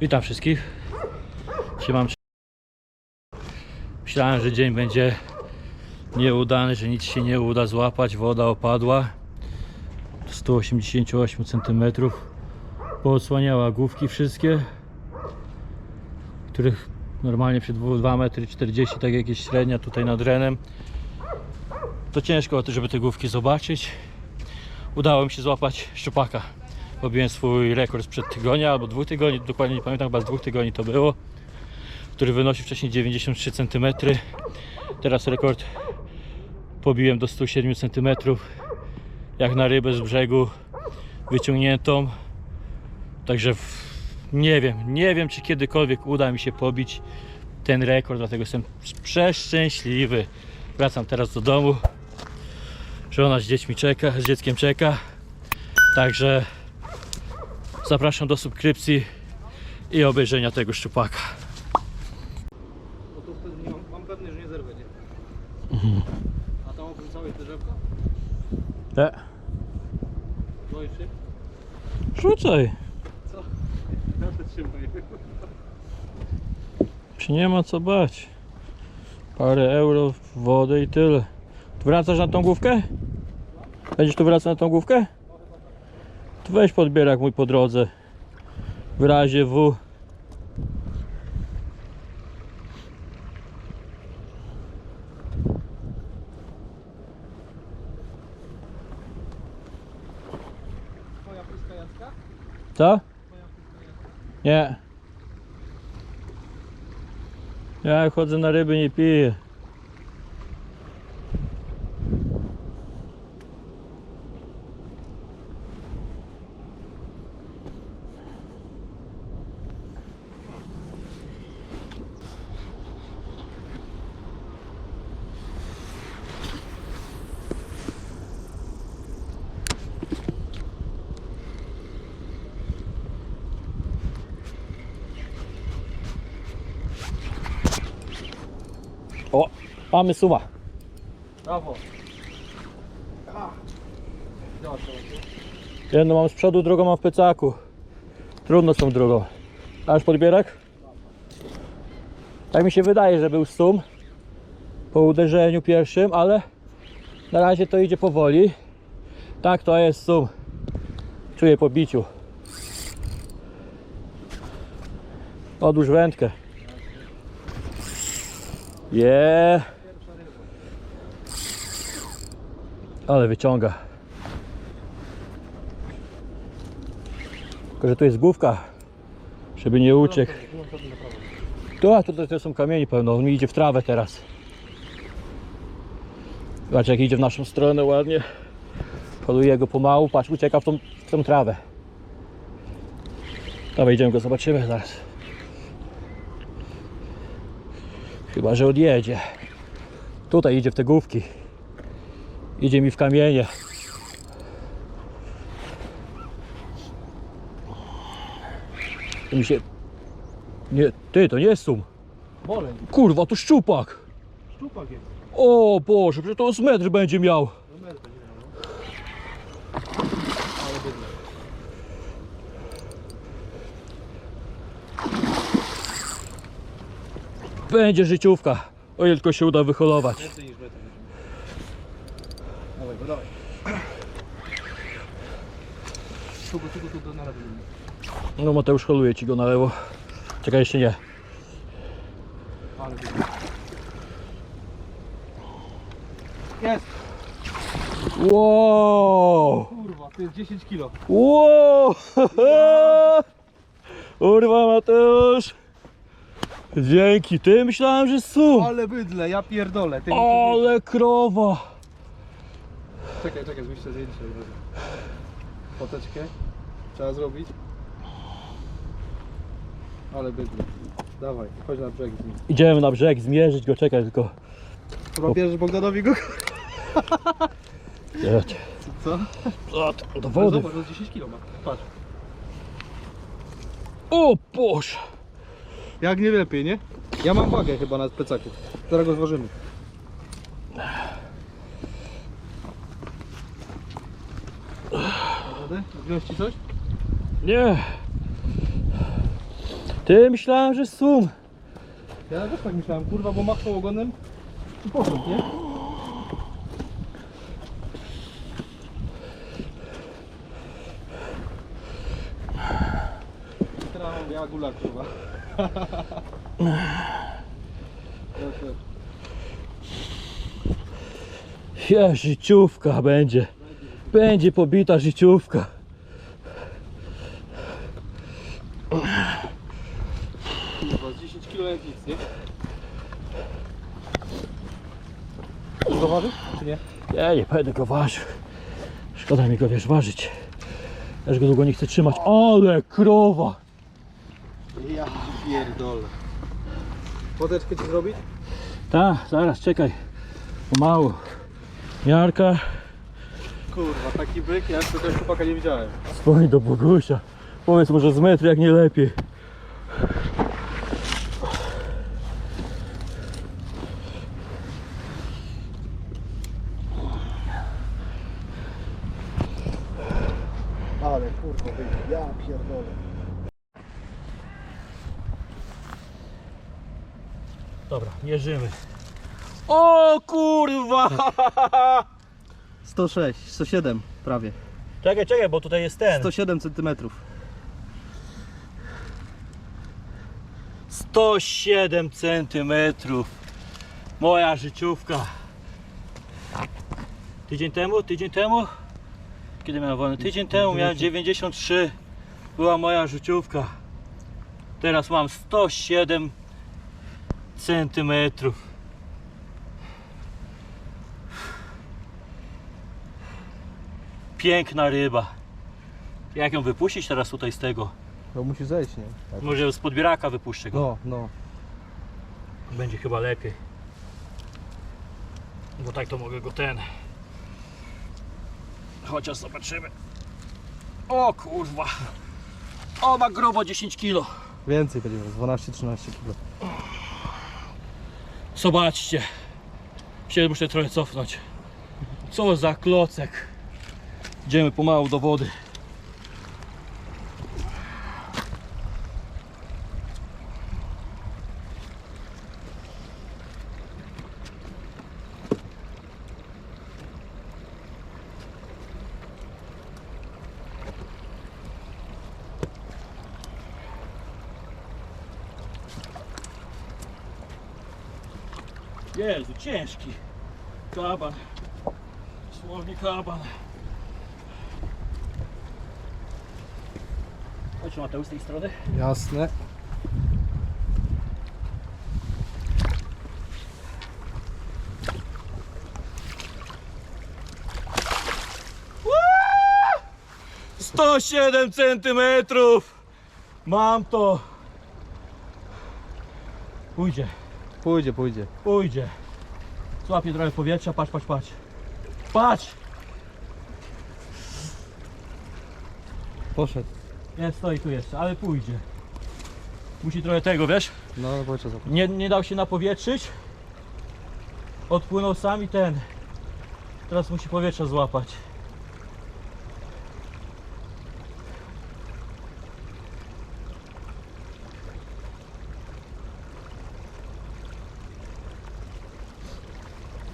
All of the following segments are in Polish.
Witam wszystkich. Siemam. Myślałem, że dzień będzie nieudany, że nic się nie uda złapać. Woda opadła. 188 cm. Poodsłaniała główki wszystkie, których normalnie przy 2 metry 40 tak jakieś średnia tutaj nad renem. To ciężko, żeby te główki zobaczyć. Udało mi się złapać szczupaka. Pobiłem swój rekord sprzed tygodnia albo dwóch tygodni, dokładnie nie pamiętam, chyba z dwóch tygodni to było, który wynosił wcześniej 93 cm. Teraz rekord pobiłem do 107 cm, jak na rybę z brzegu wyciągniętą. Także nie wiem, nie wiem czy kiedykolwiek uda mi się pobić ten rekord, dlatego jestem przeszczęśliwy. Wracam teraz do domu. Żona z dziećmi czeka, z dzieckiem czeka. Także zapraszam do subskrypcji i obejrzenia tego szczupaka. No to mam, że nie zerwę, nie? Mhm. A tam oprócz całej te drzewka? Te. Boisz się? Rzucaj. Co? Ja się. Czy nie ma co bać? Parę euro w wodę i tyle. Tu wracasz na tą główkę? Będziesz tu wracać na tą główkę? To weź podbierak mój po drodze. W razie W. Twoja Jacka? Co? Nie. Ja chodzę na ryby nie piję. O, mamy suma. Brawo. Jedną mam z przodu, drugą mam w plecaku. Trudno z tą drugą. Aż podbierak? Tak mi się wydaje, że był sum po uderzeniu pierwszym, ale na razie to idzie powoli. Tak, to jest sum. Czuję po biciu. Odłóż wędkę. Je. Ale wyciąga. Tylko, że tu jest główka, żeby nie uciekł. Tu, a tutaj to są kamieni pełno, on idzie w trawę teraz. Zobacz jak idzie w naszą stronę ładnie. Poluje go pomału, patrz, ucieka w tą, w tą trawę. Dawaj, idziemy go, zobaczymy zaraz. Chyba, że odjedzie. Tutaj idzie w te główki. Idzie mi w kamienie. To mi się... Nie, ty, to nie jest sum. Boleń. Kurwa, to szczupak. Szczupak jest. O Boże, przecież to z metr będzie miał. No będzie miał, no. Ale bydle. Będzie życiówka. O ile tylko się uda wyholować. Więcej niż metr. Dawaj, go dawaj. Tu, tu, tu, tu, tu, na lewo. No Mateusz holuje ci go na lewo. Czekaj, jeszcze nie. Ale. Jest! Wow! Kurwa, to jest 10 kilo. Wow! Kurwa Mateusz! Dzięki, ty myślałem, że sum. Ale bydle, ja pierdolę. Ty Ale krowa! Czekaj, czekaj, zmieścię zdjęcie. Foteczkę trzeba zrobić. Ale bydle. Dawaj, chodź na brzeg z nim. Idziemy na brzeg, zmierzyć go, czekaj tylko. Chyba bierzesz Bogdanowi go? Jedź. Co? O, do wody. Zobacz, jest 10 kilo ma. Patrz. O Boże! Jak nie lepiej, nie? Ja mam wagę chyba na plecaku. Teraz go zważymy. Naprawdę? Wziąć ci coś? Nie! Ty myślałem, że sum. Ja też tak myślałem, kurwa, bo machnął ogonem i poszedł, nie? Teraz mam ja gulag, kurwa. Ja, życiówka będzie. Będzie pobita życiówka. Kurwa, z 10 kg jak nic, nie? Go ważyć, czy nie? Ja nie będę go ważył. Szkoda mi go wiesz ważyć. Ja już go długo nie chcę trzymać. Ale krowa! Ja pierdolę. Wodeczkę ci zrobić? Ta, zaraz, czekaj. Pomału. Miarka. Kurwa, taki byk, ja jeszcze tego chłopaka nie widziałem. Dzwoń do Bogusia. Powiedz może z metry jak nie lepiej. Ale kurwa, byk, ja pierdolę. Dobra, mierzymy. O kurwa! 106, 107 prawie. Czekaj, czekaj, bo tutaj jest ten. 107 centymetrów. 107 centymetrów. Moja życiówka. Tydzień temu, tydzień temu? Kiedy miałem wolny? Tydzień temu miałem 93. Była moja życiówka. Teraz mam 107 centymetrów. Piękna ryba. Jak ją wypuścić teraz tutaj z tego? No musi zejść, nie? Tak. Może z podbieraka wypuszczę go. No, no. Będzie chyba lepiej. Bo tak to mogę go ten. Chociaż zobaczymy. O kurwa. O ma grubo 10 kilo. Więcej będzie, 12-13 kg. Zobaczcie. Się muszę trochę cofnąć. Co za klocek. Idziemy pomału do wody. Jezu, ciężki. Kaban. Słownie kaban. Mateusz z tej strony. Jasne. Sto siedem centymetrów. Mam to. Pójdzie, Pójdzie, pójdzie. pójdzie. Złapię trochę powietrza, patrz, patrz, patrz. Patrz! Poszedł. Nie, stoi tu jeszcze, ale pójdzie. Musi trochę tego, wiesz? No, powietrze zapał. Nie, nie dał się napowietrzyć. Odpłynął sam i ten. Teraz musi powietrza złapać.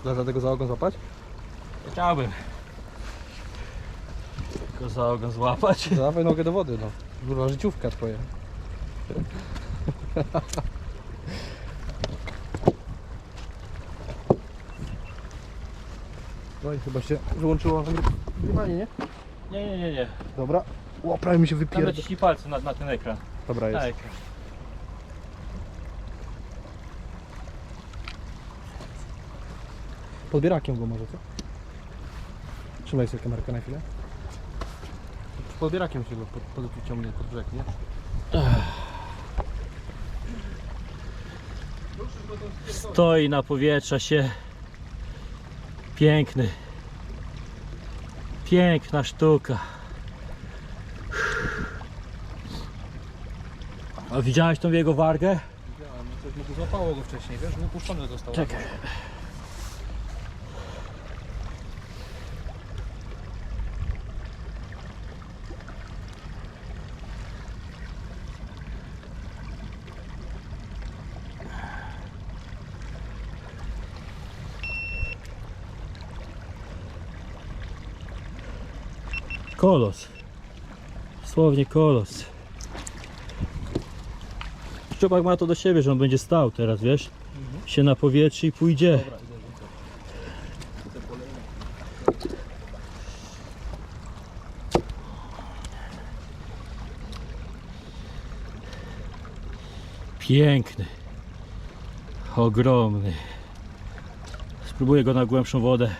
Dasz radę go za ogon złapać? Chciałbym. Tylko za ogon złapać. Dawaj nogę do wody, no. Kurwa, życiówka twoja. No i chyba się wyłączyło nagrywanie, nie? Nie, nie, nie, nie. Dobra. O, prawie mi się Tam wypierdol. naciśnij palce na, na ten ekran. Dobra, Na jest. ekran. Podbierakiem go może, co? Trzymaj sobie kamerkę na chwilę. Podbierakiem się go pod, pod, ciągnie pod brzeg, nie? Stoi na powietrza się. Piękny. Piękna sztuka. A widziałeś tą jego wargę? Widziałem, coś mu tu złapało go wcześniej, wiesz? Wypuszczony został. Czekaj. Kolos. Słownie kolos. Szczupak ma to do siebie, że on będzie stał teraz, wiesz? Się na powietrzu i pójdzie. Piękny. Ogromny. Spróbuję go na głębszą wodę.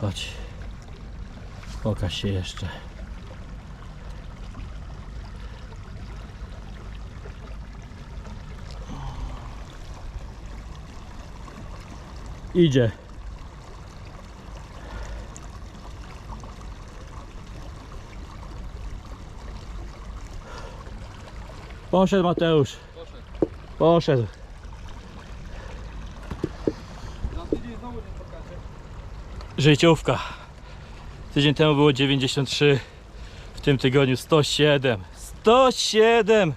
Chodź. Pokaż się jeszcze. Idzie. Poszedł Mateusz. Poszedł. Poszedł. Życiówka. Tydzień temu było 93, w tym tygodniu 107. 107!